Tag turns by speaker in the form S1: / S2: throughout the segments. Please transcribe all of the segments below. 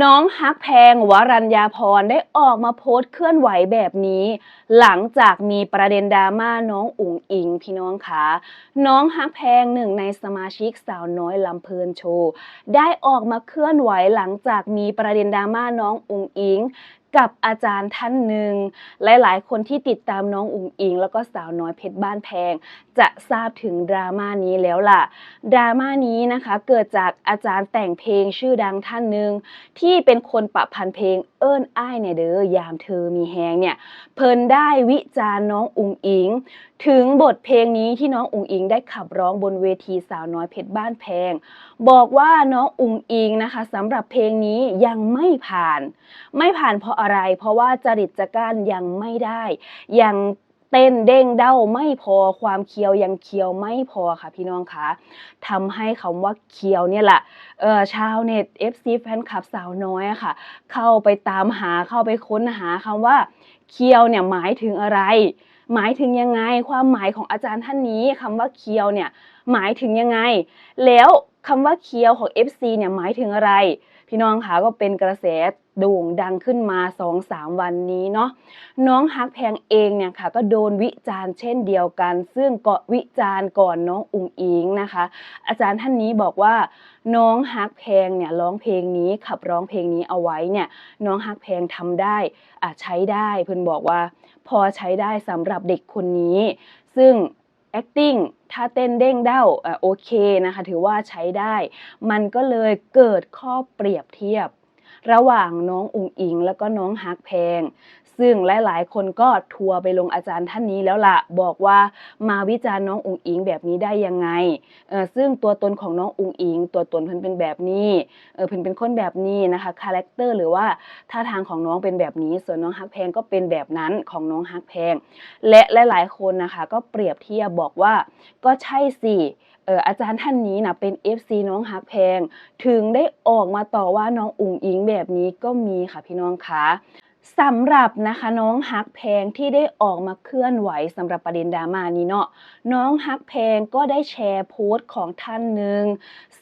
S1: น้องฮักแพงวรัญญาพรได้ออกมาโพสต์เคลื่อนไหวแบบนี้ หลังจากมีประเด็นดราม่าน้องอุ๋งอิงพี่น้องคะน้องฮักแพงหนึ่งในสมาชิกสาวน้อยลำเพลินโชว์ได้ออกมาเคลื่อนไหวหลังจากมีประเด็นดราม่าน้องอุ๋งอิงกับอาจารย์ท่านหนึ่งหลาย ๆ คนที่ติดตามน้องอุ๋งอิง แล้วก็สาวน้อยเพชรบ้านแพงจะทราบถึงดราม่านี้แล้วล่ะ ดราม่านี้นะคะเกิดจากอาจารย์แต่งเพลงชื่อดังท่านหนึ่งที่เป็นคนประพันธ์เพลงเอิ้นอ้ายเนี่ยเด้อยามเธอมีแฮงเนี่ยเพิ่นได้วิจารณ์น้องอุงอิง ถึงบทเพลงนี้ที่น้องอุงอิงได้ขับร้องบนเวทีสาวน้อยเพชรบ้านแพง บอกว่าน้องอุงอิงนะคะสำหรับเพลงนี้ยังไม่ผ่าน ไม่ผ่านเพราะอะไร เพราะว่าจริตจักรานยังไม่ได้ยัง เต้นเด้งเด้าไม่พอความเคียวยังเคียวไม่พอค่ะพี่น้องคะทำให้คำว่าเคียวเนี่ยแหละเออชาวเน็ต FC แฟนคลับสาวน้อยอะค่ะ เข้าไปตามหาเข้าไปค้นหาคำว่าเคียวเนี่ยหมายถึงอะไร หมายถึงยังไง ความหมายของอาจารย์ท่านนี้คำว่าเคียวเนี่ยหมายถึงยังไง แล้วคำว่าเคียวของ FC เนี่ยหมายถึงอะไร พี่น้องคะก็เป็นกระแส โด่งดังขึ้นมา 2-3 วันนี้เนาะน้องฮักแพงเองเนี่ยค่ะก็โดนวิจารณ์เช่นเดียวกัน ซึ่งก็วิจารณ์ก่อนน้องอุงอิงนะคะ อาจารย์ท่านนี้บอกว่า น้องฮักแพงเนี่ยร้องเพลงนี้ขับร้องเพลงนี้เอาไว้เนี่ยน้องฮักแพงทำได้อะใช้ได้เพิ่อนบอกว่า พอใช้ได้สำหรับเด็กคนนี้ ซึ่ง acting ถ้าเต้นเด้งเด้าอะโอเคนะคะ ถือว่าใช้ได้ มันก็เลยเกิดข้อเปรียบเทียบ ระหว่างน้องอุงอิง แล้วก็น้องฮักแพง ซึ่งหลายๆ คนก็ทัวร์ไปลงอาจารย์ท่านนี้แล้วล่ะ บอกว่ามาวิจารณ์น้องอุงอิงแบบนี้ได้ยังไงเออซึ่งตัวตนของน้องอุงอิง ตัวตนเพิ่นเป็นแบบนี้เออเพิ่นเป็นคนแบบนี้นะคะคาแรคเตอร์หรือว่าท่าทางของน้องเป็นแบบนี้ ส่วนน้องฮักแพงก็เป็นแบบนั้นของน้องฮักแพง และหลายๆ คนนะคะก็เปรียบเทียบบอกว่าก็ใช่สิ อออาจารย์ท่านนี้นะเป็น FC น้องฮักแพง ถึงได้ออกมาต่อว่าน้องอุ๋งอิงแบบนี้ก็มีค่ะพี่น้องคะสำหรับนะคะน้องฮักแพงที่ได้ออกมาเคลื่อนไหวสำหรับประเด็นดราม่านี้เนาะน้องฮักแพงก็ได้แชร์โพสต์ของท่านหนึ่ง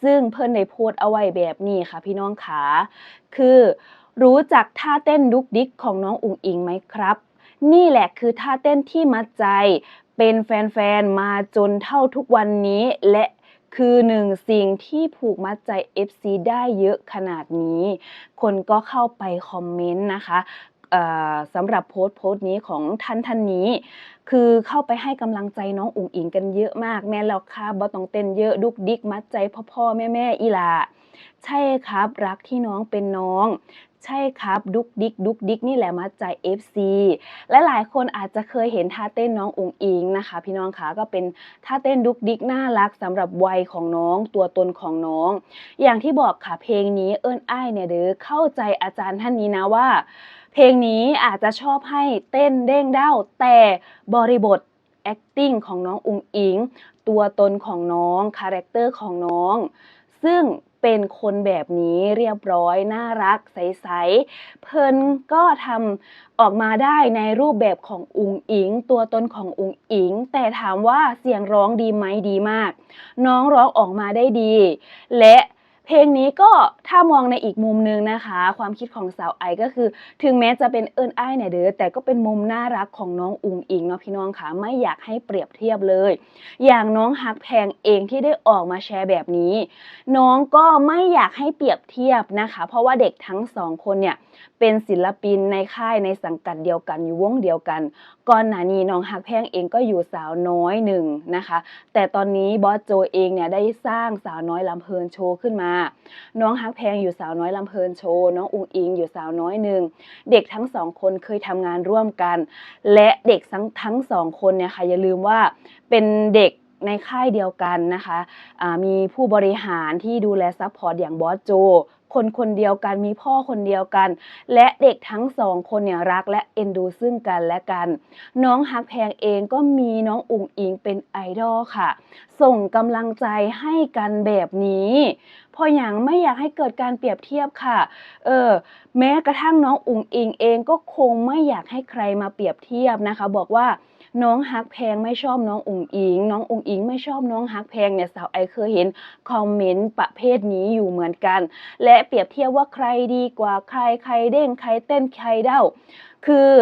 S1: ซึ่งเพิ่นได้โพสต์เอาไว้แบบนี้ค่ะพี่น้องคะคือรู้จักท่าเต้นดุกดิกของน้องอุ๋งอิงไหมครับ นี่แหละคือท่าเต้นที่มัดใจ เป็นแฟนๆ มาจนเท่าทุกวันนี้ และคือหนึ่งสิ่งที่ผูกมัดใจ FC ได้เยอะขนาดนี้ คนก็เข้าไปคอมเมนต์นะคะสำหรับโพสต์โพสต์นี้ของท่านท่านนี้ คือเข้าไปให้กำลังใจน้องอุ๋งอิงกันเยอะมาก แม่แล้วค่ะบ่ต้องเต้นเยอะดุกดิกมัดใจพ่อพ่อแม่แม่อีหลา ใช่ครับ รักที่น้องเป็นน้อง ใช่ครับ ดุกดิกดุกดิกนี่แหละมัดใจ FC และหลายคนอาจจะเคยเห็นท่าเต้นน้องอุ๋งอิงนะคะ พี่น้องคะก็เป็นท่าเต้นดุกดิกน่ารักสำหรับวัยของน้องตัวตนของน้อง อย่างที่บอกค่ะเพลงนี้เอิ้นอ้ายเนี่ยเด้อเข้าใจอาจารย์ท่านนี้นะว่า เพลงนี้อาจจะชอบให้เต้นเด้งเด้าแต่บริบท acting ของน้องอุ๋งอิง ตัวตนของน้องคาแรคเตอร์ของน้อง ซึ่ง เป็นคนแบบนี้เรียบร้อย น่ารักใสๆ เพิ่นก็ทำออกมาได้ในรูปแบบของอุงอิง ตัวตนของอุงอิง แต่ถามว่าเสียงร้องดีไหมดีมาก น้องร้องออกมาได้ดี และ เพลงนี้ก็ถ้ามองในอีกมุมนึงนะคะ ความคิดของสาวไอก็คือ ถึงแม้จะเป็นเอิญไอ้เนี่ยเด้อแต่ก็เป็นมุมน่ารักของน้องอุงอิงเนาะพี่น้องค่ะไม่อยากให้เปรียบเทียบเลย อย่างน้องฮักแพงเองที่ได้ออกมาแชร์แบบนี้ น้องก็ไม่อยากให้เปรียบเทียบนะคะ เพราะว่าเด็กทั้งสองคนเนี่ยเป็นศิลปินในค่ายในสังกัดเดียวกันอยู่วงเดียวกัน ก่อนหน้านี้น้องฮักแพงเองก็อยู่สาวน้อยหนึ่งนะคะ แต่ตอนนี้บอสโจเองเนี่ยได้สร้างสาวน้อยลำเพลินโชว์ขึ้นมา น้องฮักแพงอยู่สาวน้อยลำเพลินโชว์น้องอุงอิงอยู่สาวน้อยหนึ่งเด็กทั้งสองคนเคยทำงานร่วมกัน และเด็กทั้งทั้งสองคนเนี่ยค่ะอย่าลืมว่าเป็นเด็กในค่ายเดียวกันนะคะอ่ามีผู้บริหารที่ดูแลซัพพอร์ตอย่างบอสโจ คนคนเดียวกัน มีพ่อคนเดียวกัน และเด็กทั้งสองคนเนี่ยรักและเอ็นดูซึ่งกันและกัน น้องฮักแพงเองก็มีน้องอุ๋งอิงเป็นไอดอลค่ะ ส่งกำลังใจให้กันแบบนี้พออย่างไม่อยากให้เกิดการเปรียบเทียบค่ะ เออ แม้กระทั่งน้องอุ๋งอิงเองก็คงไม่อยากให้ใครมาเปรียบเทียบนะคะ บอกว่า น้องฮักแพงไม่ชอบน้องอุ๋งอิง น้องอุ๋งอิงไม่ชอบน้องฮักแพงเนี่ยสาวไอเคยเห็นคอมเมนต์ประเภทนี้อยู่เหมือนกัน และเปรียบเทียบว่าใครดีกว่าใครใครเด้งใครเต้นใครเด้า คือ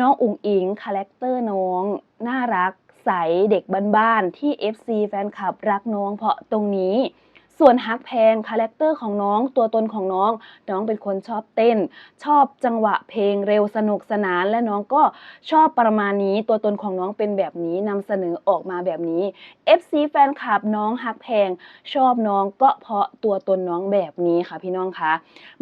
S1: น้องอุ๋งอิงคาแรคเตอร์น้องน่ารักใสเด็กบ้านๆที่ FC แฟนคลับรักน้องเพราะตรงนี้ ส่วนฮักแพงคาแรคเตอร์ของน้องตัวตนของน้อง น้องเป็นคนชอบเต้น ชอบจังหวะเพลงเร็วสนุกสนาน และน้องก็ชอบประมาณนี้ตัวตนของน้องเป็นแบบนี้นำเสนอออกมาแบบนี้ FC แฟนคลับน้องฮักแพง ชอบน้องก็เพราะตัวตนน้องแบบนี้ค่ะพี่น้องคะ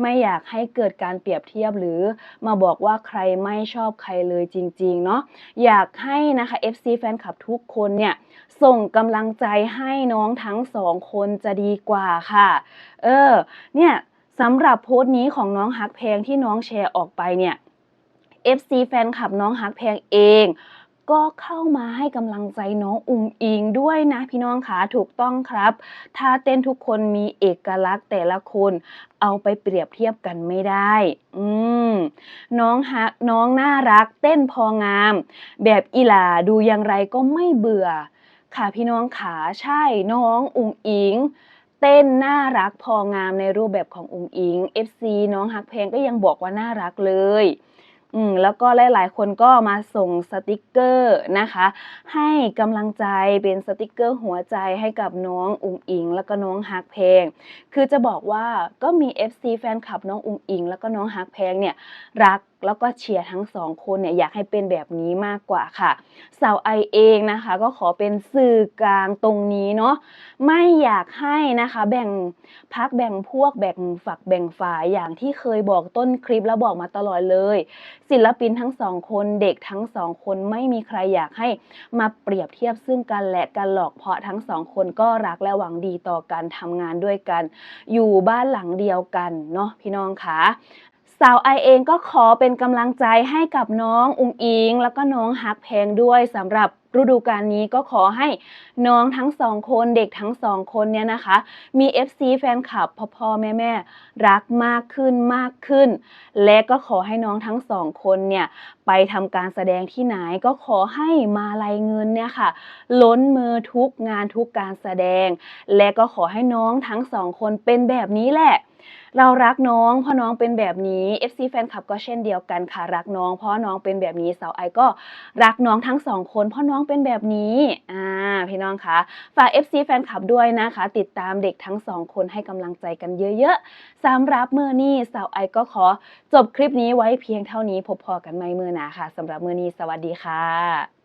S1: ไม่อยากให้เกิดการเปรียบเทียบหรือมาบอกว่าใครไม่ชอบใครเลยจริงๆเนาะอยากให้นะคะ FC แฟนคลับทุกคนเนี่ยส่งกำลังใจให้น้องทั้งสองคนจะดีกว่าค่ะ เออ เนี่ยสำหรับโพสต์นี้ของน้องฮักแพลงที่น้องแชร์ออกไปเนี่ย FC แฟนคลับน้องฮักแพลงเองก็เข้ามาให้กำลังใจน้องอุ้งอิงด้วยนะพี่น้องคะถูกต้องครับท่าเต้นทุกคนมีเอกลักษณ์แต่ละคน เอาไปเปรียบเทียบกันไม่ได้ อืมน้องฮักน้องน่ารักเต้นพองาม แบบอีหลาดูอย่างไรก็ไม่เบื่อ ค่ะพี่น้องขาใช่น้องอุงอิง เต้นน่ารักพองามในรูปแบบของอุงอิง FC น้องฮักเพลงก็ยังบอกว่าน่ารักเลยอืมแล้วก็หลาย ๆ คนก็มาส่งสติกเกอร์นะคะ ให้กำลังใจเป็นสติกเกอร์หัวใจให้กับน้องอุงอิง แล้วก็น้องฮักเพลง คือจะบอกว่าก็มี FC แฟนคลับน้องอุงอิง แล้วก็น้องฮักแพลงเนี่ยรัก แล้วก็เชียร์ทั้งสองคนเนี่ยอยากให้เป็นแบบนี้มากกว่าค่ะ สาวไอเองนะคะ ก็ขอเป็นสื่อกลางตรงนี้เนาะไม่อยากให้นะคะ แบ่งพักแบ่งพวกแบ่งฝักแบ่งฝ่ายอย่างที่เคยบอกต้นคลิปแล้วบอกมาตลอดเลย ศิลปินทั้งสองคนเด็กทั้งสองคนไม่มีใครอยากให้มาเปรียบเทียบซึ่งกันและกันหรอกเพราะทั้งสองคนก็รักและหวังดีต่อกันทำงานด้วยกัน อยู่บ้านหลังเดียวกันเนาะพี่น้องคะ สาวไอเองก็ขอเป็นกำลังใจให้กับน้องอุงอิง แล้วก็น้องฮักแพงด้วยสำหรับฤดูกาลนี้ก็ขอให้น้องทั้งสองคนเด็กทั้งสองคนเนี่ยนะคะ มี FC แฟนคลับพ่อพ่อแม่แม่รักมากขึ้นมากขึ้น และก็ขอให้น้องทั้งสองคนเนี่ยไปทำการแสดงที่ไหนก็ขอให้มาลายเงินเนี่ยค่ะ ล้นมือทุกงานทุกการแสดง และก็ขอให้น้องทั้งสองคนเป็นแบบนี้แหละ เรารักน้องเพราะน้องเป็นแบบนี้ FC แฟนคลับก็เช่นเดียวกันค่ะ รักน้องเพราะน้องเป็นแบบนี้สาวไอก็รักน้องทั้งสองคนเพราะน้องเป็นแบบนี้อ่า พี่น้องคะฝาก FC แฟนคลับด้วยนะคะ ติดตามเด็กทั้งสองคนให้กำลังใจกันเยอะๆสำหรับเมื่อนี้สาวไอก็ขอจบคลิปนี้ไว้เพียงเท่านี้พบพอกันใหม่เมื่อหนาค่ะสำหรับเมื่อนี้สวัสดีค่ะ